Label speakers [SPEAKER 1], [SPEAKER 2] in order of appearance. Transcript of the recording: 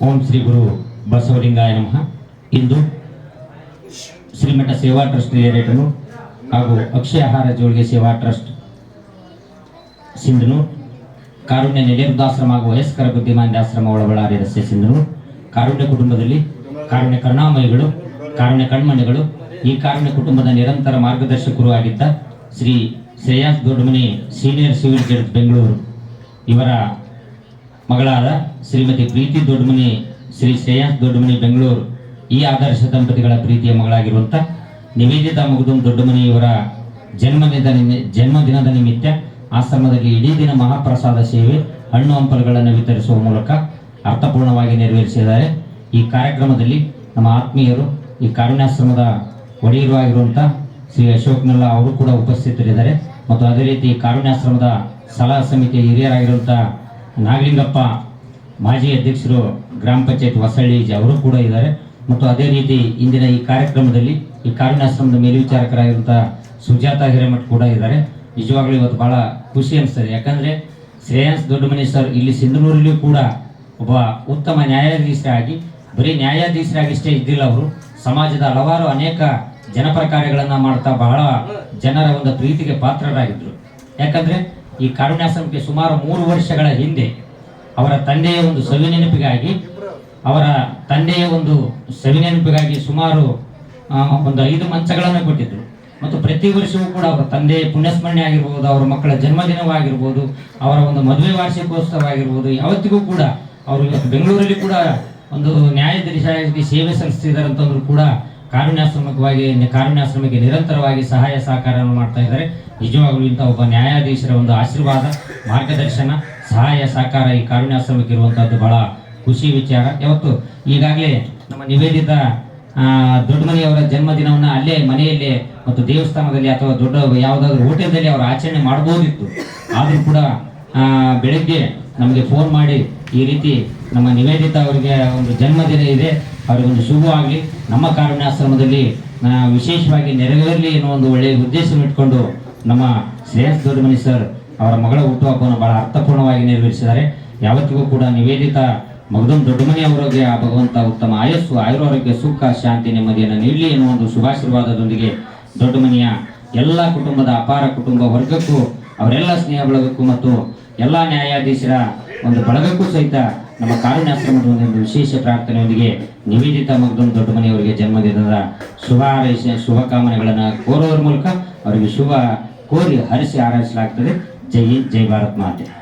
[SPEAKER 1] ಓಂ ಶ್ರೀ ಗುರು ಬಸವಲಿಂಗಾಯ ನಮಃ. ಇಂದು ಶ್ರೀಮಠ ಸೇವಾ trust director ಹಾಗೂ ಅಕ್ಷಯ ಆಹಾರ ಜೋಳಿಗೆ ಸೇವಾ ಟ್ರಸ್ಟ್ ಸಿಂಧನು, ಕಾರುಣ್ಯ ನಿಲಯದಾಶ್ರಮ ಹಾಗೂ ವಯಸ್ಕರ ಬುದ್ಧಿಮಾಂದ್ಯ ಆಶ್ರಮ ಒಳಬಳ್ಳಾರಿ ರಸ್ತೆ ಸಿಂಧನು, ಕಾರುಣ್ಯ ಕುಟುಂಬದಲ್ಲಿ ಕಾರುಣ್ಯ ಕರುಣಾಮಯಿಗಳು, ಕಾರುಣ್ಯ ಕಣ್ಮಣಿಗಳು, ಈ ಕಾರುಣ್ಯ ಕುಟುಂಬದ ನಿರಂತರ ಮಾರ್ಗದರ್ಶಕರು ಆಗಿದ್ದ Shri Shreyas Doddamani senior civil judge Bengaluru. ಇವರ ಮಗಳಾದ ಶ್ರೀಮತಿ ಪ್ರೀತಿ ದೊಡ್ಡಮನಿ, ಶ್ರೀ ಶ್ರೇಯಾಸ್ ದೊಡ್ಡಮನಿ ಬೆಂಗಳೂರು, ಈ ಆದರ್ಶ ದಂಪತಿಗಳ ಪ್ರೀತಿಯ ಮಗಳಾಗಿರುವಂಥ ನಿವೇದಿತಾ ಮುಗುದುಂ ದೊಡ್ಡಮನಿಯವರ ಜನ್ಮದಿನದ ನಿಮಿ- ಜನ್ಮದಿನದ ನಿಮಿತ್ತ ಆಶ್ರಮದಲ್ಲಿ ಇಡೀ ದಿನ ಮಹಾಪ್ರಸಾದ ಸೇವೆ ಹಣ್ಣು ಹಂಪಲುಗಳನ್ನು ವಿತರಿಸುವ ಮೂಲಕ ಅರ್ಥಪೂರ್ಣವಾಗಿ ನೆರವೇರಿಸಿದ್ದಾರೆ. ಈ ಕಾರ್ಯಕ್ರಮದಲ್ಲಿ ನಮ್ಮ ಆತ್ಮೀಯರು, ಈ ಕಾರುಣ್ಯಾಶ್ರಮದ ಒಡೆಯರು ಆಗಿರುವಂಥ ಶ್ರೀ ಅಶೋಕ್ ನಲ್ಲಾ ಅವರು ಕೂಡ ಉಪಸ್ಥಿತರಿದ್ದಾರೆ. ಮತ್ತು ಅದೇ ರೀತಿ ಕಾರುಣ್ಯಾಶ್ರಮದ ಸಲಹಾ ಸಮಿತಿಯ ಹಿರಿಯರಾಗಿರುವಂಥ ನಾಗಲಿಂಗಪ್ಪ, ಮಾಜಿ ಅಧ್ಯಕ್ಷರು ಗ್ರಾಮ ಪಂಚಾಯತ್ ಹೊಸಳ್ಳಿ ಅವರು ಕೂಡ ಇದ್ದಾರೆ. ಮತ್ತು ಅದೇ ರೀತಿ ಇಂದಿನ ಈ ಕಾರ್ಯಕ್ರಮದಲ್ಲಿ ಈ ಕಾರುಣ್ಯಾಶ್ರಮದ ಮೇಲ್ವಿಚಾರಕರಾಗಿರುವಂತಹ ಸುಜಾತ ಹಿರೇಮಠ್ ಕೂಡ ಇದ್ದಾರೆ. ನಿಜವಾಗ್ಲೂ ಇವತ್ತು ಬಹಳ ಖುಷಿ ಅನಿಸ್ತದೆ. ಯಾಕಂದ್ರೆ ಶ್ರೇಯಸ್ ದೊಡ್ಡಮನಿ ಸರ್ ಇಲ್ಲಿ ಸಿಂಧನೂರಲ್ಲಿಯೂ ಕೂಡ ಒಬ್ಬ ಉತ್ತಮ ನ್ಯಾಯಾಧೀಶರಾಗಿ, ಬರೀ ನ್ಯಾಯಾಧೀಶರಾಗಿಷ್ಟೇ ಇದ್ದಿಲ್ಲ ಅವರು. ಸಮಾಜದ ಹಲವಾರು ಅನೇಕ ಜನಪರ ಕಾರ್ಯಗಳನ್ನ ಮಾಡ್ತಾ ಬಹಳ ಜನರ ಒಂದು ಪ್ರೀತಿಗೆ ಪಾತ್ರರಾಗಿದ್ರು. ಯಾಕಂದ್ರೆ ಈ ಕಾರುಣ್ಯಾಶ್ರಮಕ್ಕೆ ಸುಮಾರು ಮೂರು ವರ್ಷಗಳ ಹಿಂದೆ ಅವರ ತಂದೆಯ ಒಂದು ಸವಿನೆನಪಿಗಾಗಿ, ಅವರ ತಂದೆಯ ಒಂದು ಸವಿನೆನಪಿಗಾಗಿ ಸುಮಾರು ಒಂದು ಐದು ಮಂಚಗಳನ್ನು ಕೊಟ್ಟಿದ್ರು. ಮತ್ತು ಪ್ರತಿ ವರ್ಷವೂ ಕೂಡ ಅವರ ತಂದೆ ಪುಣ್ಯಸ್ಮರಣೆ ಆಗಿರ್ಬೋದು, ಅವರ ಮಕ್ಕಳ ಜನ್ಮದಿನವಾಗಿರ್ಬೋದು, ಅವರ ಒಂದು ಮದುವೆ ವಾರ್ಷಿಕೋತ್ಸವ ಆಗಿರ್ಬೋದು ಯಾವತ್ತಿಗೂ ಕೂಡ ಅವರು ಬೆಂಗಳೂರಲ್ಲಿ ಕೂಡ ಒಂದು ನ್ಯಾಯಾಧೀಶರಾಗಿ ಸೇವೆ ಸಲ್ಲಿಸ್ತಿದ್ದಾರೆ ಅಂತಂದ್ರೂ ಕೂಡ ಕಾರುಣ್ಯಾಶ್ರಮಕವಾಗಿ ಕಾನೂನಾಶ್ರಮಕ್ಕೆ ನಿರಂತರವಾಗಿ ಸಹಾಯ ಸಹಕಾರವನ್ನು ಮಾಡ್ತಾ ಇದ್ದಾರೆ. ನಿಜವಾಗಲೂ ಇಂಥ ಒಬ್ಬ ನ್ಯಾಯಾಧೀಶರ ಒಂದು ಆಶೀರ್ವಾದ, ಮಾರ್ಗದರ್ಶನ, ಸಹಾಯ ಸಹಕಾರ ಈ ಕಾನೂನಾಶ್ರಮಕ್ಕೆ ಇರುವಂತಹದ್ದು ಬಹಳ ಖುಷಿ ವಿಚಾರ. ಯಾವತ್ತು ಈಗಾಗಲೇ ನಮ್ಮ ನಿವೇದಿತ ದೊಡ್ಡಮನೆಯವರ ಜನ್ಮದಿನವನ್ನ ಅಲ್ಲೇ ಮನೆಯಲ್ಲೇ ಮತ್ತು ದೇವಸ್ಥಾನದಲ್ಲಿ ಅಥವಾ ದೊಡ್ಡ ಯಾವುದಾದ್ರೂ ಹೋಟೆಲ್ದಲ್ಲಿ ಅವರು ಆಚರಣೆ ಮಾಡ್ಬೋದಿತ್ತು ಆದರೂ ಕೂಡ ಬೆಳಗ್ಗೆ ನಮಗೆ ಫೋನ್ ಮಾಡಿ ಈ ರೀತಿ ನಮ್ಮ ನಿವೇದಿತ ಅವರಿಗೆ ಒಂದು ಜನ್ಮದಿನ ಇದೆ. ಅವರಿಗೆ ಒಂದು ಶುಭವಾಗಲಿ ನಮ್ಮ ಕಾರುಣ್ಯಾಶ್ರಮದಲ್ಲಿ ವಿಶೇಷವಾಗಿ ನೆರವೇರಲಿ ಎನ್ನುವ ಒಂದು ಒಳ್ಳೆಯ ಉದ್ದೇಶವನ್ನು ಇಟ್ಕೊಂಡು ನಮ್ಮ ಶ್ರೇಯಸ್ ದೊಡ್ಡಮನಿ ಸರ್ ಅವರ ಮಗಳ ಹುಟ್ಟುಹಬ್ಬವನ್ನು ಬಹಳ ಅರ್ಥಪೂರ್ಣವಾಗಿ ನೆರವೇರಿಸಿದ್ದಾರೆ. ಯಾವತ್ತಿಗೂ ಕೂಡ ನಿವೇದಿತ ಮಗದೊಂದು ದೊಡ್ಡಮನಿ ಅವರಿಗೆ ಆ ಭಗವಂತ ಉತ್ತಮ ಆಯಸ್ಸು, ಆಯುರಾರೋಗ್ಯ, ಸುಖ, ಶಾಂತಿ, ನೆಮ್ಮದಿಯನ್ನು ನೀಡಲಿ ಎನ್ನುವ ಒಂದು ಶುಭಾಶೀರ್ವಾದದೊಂದಿಗೆ ದೊಡ್ಡಮನಿಯ ಎಲ್ಲ ಕುಟುಂಬದ ಅಪಾರ ಕುಟುಂಬ ವರ್ಗಕ್ಕೂ, ಅವರೆಲ್ಲ ಸ್ನೇಹ ಬಳಗಕ್ಕೂ ಮತ್ತು ಎಲ್ಲ ನ್ಯಾಯಾಧೀಶರ ಒಂದು ಬಳಗಕ್ಕೂ ಸಹಿತ ನಮ್ಮ ಕಾರುಣ್ಯಾಶ್ರಮದ ಒಂದು ವಿಶೇಷ ಪ್ರಾರ್ಥನೆಯೊಂದಿಗೆ ನಿವೇದಿತ ಮಗದೊಂದು ದೊಡ್ಡ ಮನೆಯವರಿಗೆ ಜನ್ಮದಿನದ ಶುಭ ಹಾರೈಸಿ ಶುಭಕಾಮನೆಗಳನ್ನು ಕೋರೋದ್ರ ಮೂಲಕ ಅವರಿಗೆ ಶುಭ ಕೋರಿ ಹರಿಸಿ ಆರೈಸಲಾಗ್ತದೆ ಜೈ ಜೈ ಭಾರತ್ ಮಾತೆ.